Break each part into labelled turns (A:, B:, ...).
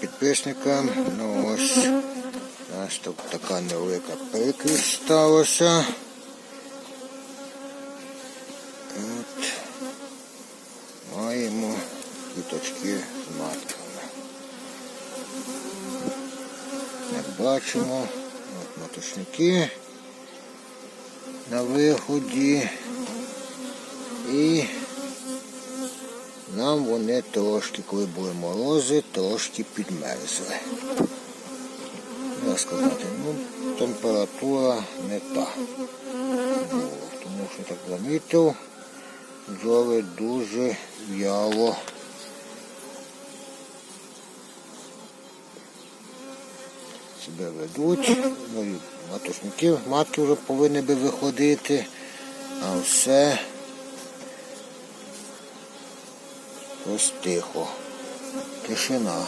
A: підписникам. Ну ось у нас тут така невелика прикрість сталася. От. Маємо квіточки з матками. Як бачимо, от матушники на виході. І нам вони трошки, коли були морози, трошки підмерзли. Як сказати, ну, температура не та. була, Тому що так замітив, бджоли дуже в'яло. Себе ведуть, ну і матушники, матки вже повинні би виходити, а все ось тихо. Тишина.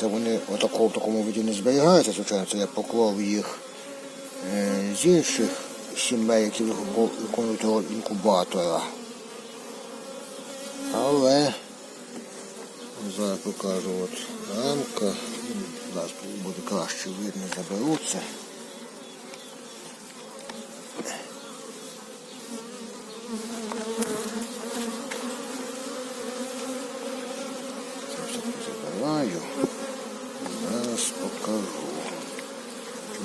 A: Це вони отако, в такому виді не зберігаються, звичайно, це я поклав їх е, з інших сімей, які виконують роль інкубатора. Але зараз покажу от рамка. Зараз буде краще видно, заберуться. Все. Зараз покажу,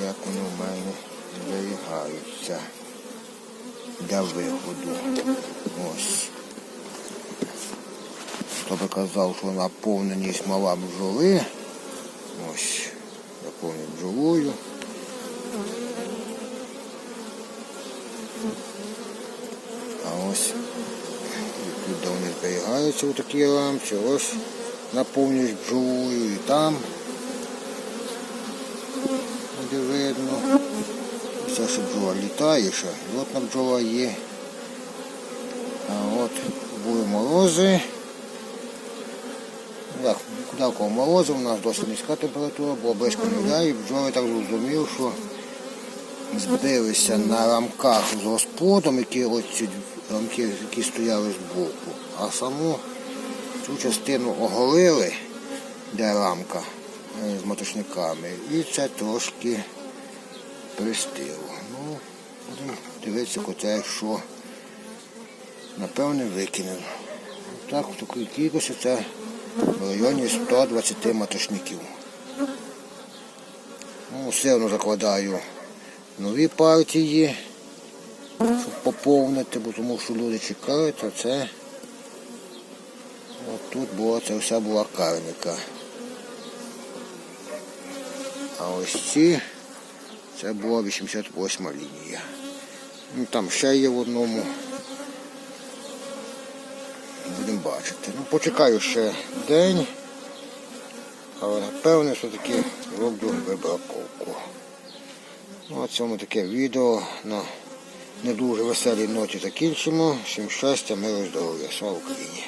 A: як вони в мене зберігаються для виходу. Ось. Хто би казав, що наповненість мала бджоли. Ось. Наповнені бджолою. А ось відкуди вони зберігаються у такій рамці. Ось наповнюють бджолою і там. Де видно. Все, що бджола літає ще. Жодна бджола є. А от були морози. Як, куди морозу, у нас досить низька температура, було близько нуля, і бджоли так зрозумів, що збилися на рамках з розплодом, які рамки, які стояли з боку, а саму цю частину оголили, де рамка е, з моточниками, і це трошки пристило. Ну, будемо дивитися, хоча що напевне викинемо. Так, в такій кількості це в районі 120 маточників. Ну, все одно закладаю нові партії, щоб поповнити, бо тому що люди чекають, а це тут була це вся була карніка. А ось ці це була 88 лінія. Ну, там ще є в одному. Будемо бачити. Ну, почекаю ще день, але напевне все-таки роблю вибраковку. Ну, на цьому таке відео на не дуже веселій ноті закінчимо. Всім щастя, миру, здоров'я. Слава Україні!